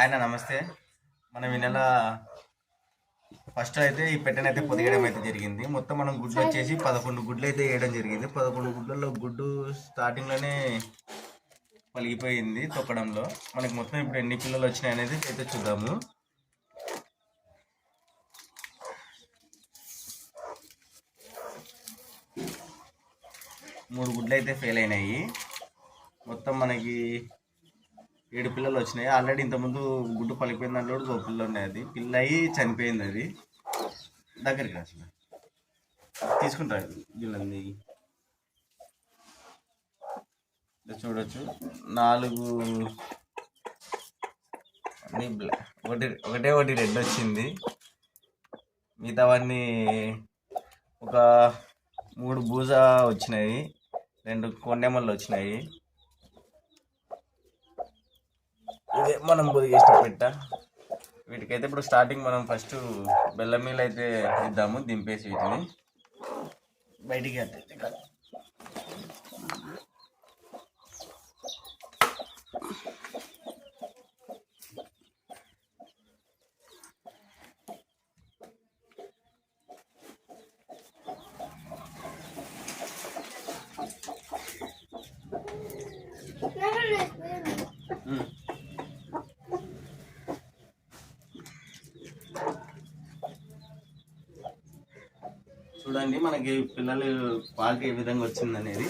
ఆయన నమస్తే. మనం ఈ నెల ఫస్ట్ అయితే ఈ పెట్టెనైతే పొదిగడం అయితే జరిగింది. మొత్తం మనం గుడ్లు వచ్చేసి పదకొండు గుడ్లు అయితే వేయడం జరిగింది. పదకొండు గుడ్లలో గుడ్డు స్టార్టింగ్లోనే పలిగిపోయింది తొక్కడంలో. మనకి మొత్తం ఇప్పుడు ఎన్ని పిల్లలు వచ్చినాయి అనేది అయితే చూద్దాము. మూడు గుడ్లు అయితే ఫెయిల్ అయినాయి. మొత్తం మనకి ఏడు పిల్లలు వచ్చినాయి. ఆల్రెడీ ఇంతకుముందు గుడ్డు పలిపోయిన దాంట్లో కూడా పిల్ల ఉన్నాయి అది. పిల్ల అయ్యి చనిపోయింది అది. దగ్గరికి అసలు. తీసుకుంటారు వీళ్ళని. చూడొచ్చు. నాలుగు. ఒకటి ఒకటే ఒకటి రెడ్ వచ్చింది. మిగతావన్నీ ఒక మూడు బూజ వచ్చినాయి. రెండు కొండెమల్లు వచ్చినాయి. ఇదే మనం పొదిగేసిన పెట్ట. వీటికైతే ఇప్పుడు స్టార్టింగ్ మనం ఫస్ట్ బెల్లం మీల్ అయితే ఇద్దాము దింపేసి వీటిని. బయటికి అయితే ఉమ్. చూడండి మనకి పిల్లలు క్వాలిటీ ఏ విధంగా వచ్చింది అనేది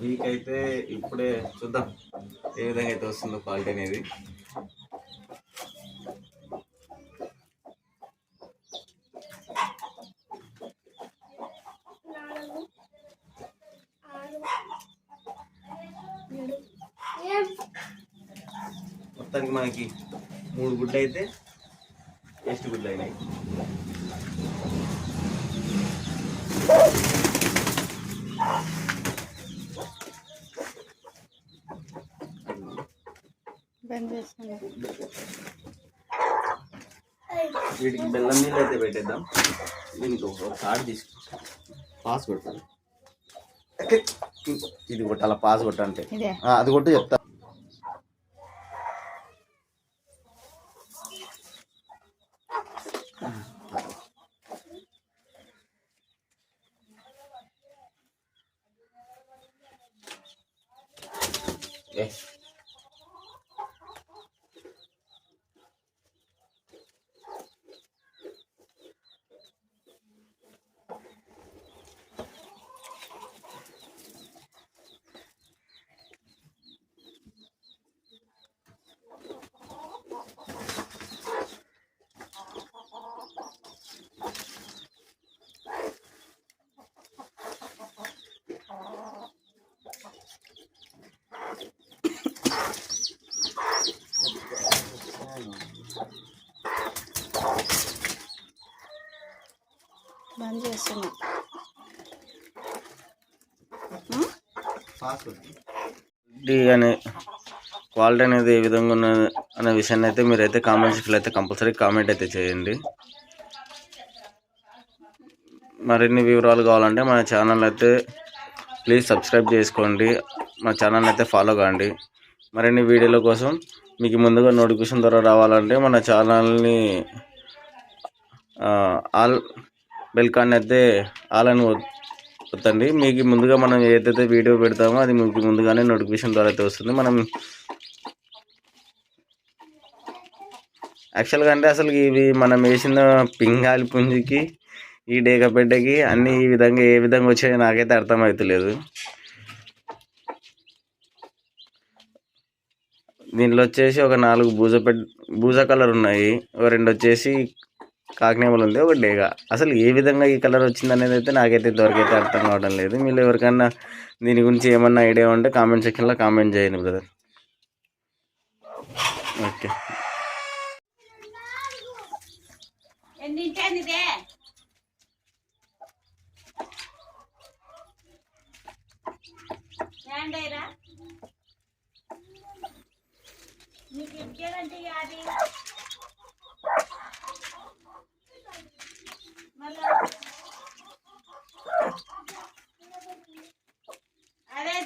వీక్ అయితే ఇప్పుడే చూద్దాం ఏ విధంగా అయితే వస్తుందో క్వాలిటీ అనేది. మొత్తానికి మనకి మూడు గుడ్లు అయితే టేస్ట్ గుడ్లు అయినాయి. వీటికి బెల్లం నీళ్ళు అయితే పెట్టేద్దాం. దీనికి ఒక కార్డు తీసుకో పాస్ కొట్టాలి ఇది. కొట్టాల పాస్ కొట్టంటే అది కొట్టు చెప్తా. ఏ బంద్ చేస్తున్నా. పాస్ అనే క్వాలిటీ అనేది ఏ విధంగా ఉన్నది అనే విషయాన్ని అయితే మీరైతే కామెంట్ సెక్షన్లో అయితే కంపల్సరీ కామెంట్ అయితే చేయండి. మరిన్ని వివరాలు కావాలంటే మన ఛానల్ అయితే ప్లీజ్ సబ్స్క్రైబ్ చేసుకోండి. మా ఛానల్ అయితే ఫాలో కాండి. మరిన్ని వీడియోల కోసం మీకు ముందుగా నోటిఫికేషన్ ద్వారా రావాలంటే మన ఛానల్ని ఆల్ బెల్కాన్ అయితే ఆలని వద్దండి. మీకు ముందుగా మనం ఏదైతే వీడియో పెడతామో అది మీకు ముందుగానే నోటిఫికేషన్ ద్వారా అయితే వస్తుంది మనం యాక్చువల్గా అంటే అసలు ఇవి మనం వేసిన పింగాలి పుంజికి ఈ డేక బిడ్డకి అన్ని ఈ విధంగా ఏ విధంగా వచ్చాయో నాకైతే అర్థమవుతలేదు దీనిలో వచ్చేసి ఒక నాలుగు బూజ పెట్ బూజ కలర్ ఉన్నాయి. ఒక రెండు వచ్చేసి కాకినేమలు ఉంది ఒక డేగా. అసలు ఏ విధంగా ఈ కలర్ వచ్చింది అనేది అయితే నాకైతే ఇంతవరకు అర్థం కావడం లేదు. మీరు ఎవరికైనా దీని గురించి ఏమన్నా ఐడియా ఉంటే కామెంట్ సెక్షన్లో కామెంట్ చేయండి బ్రదర్. ఓకే. ఎన్నింటేనిదే అది अरे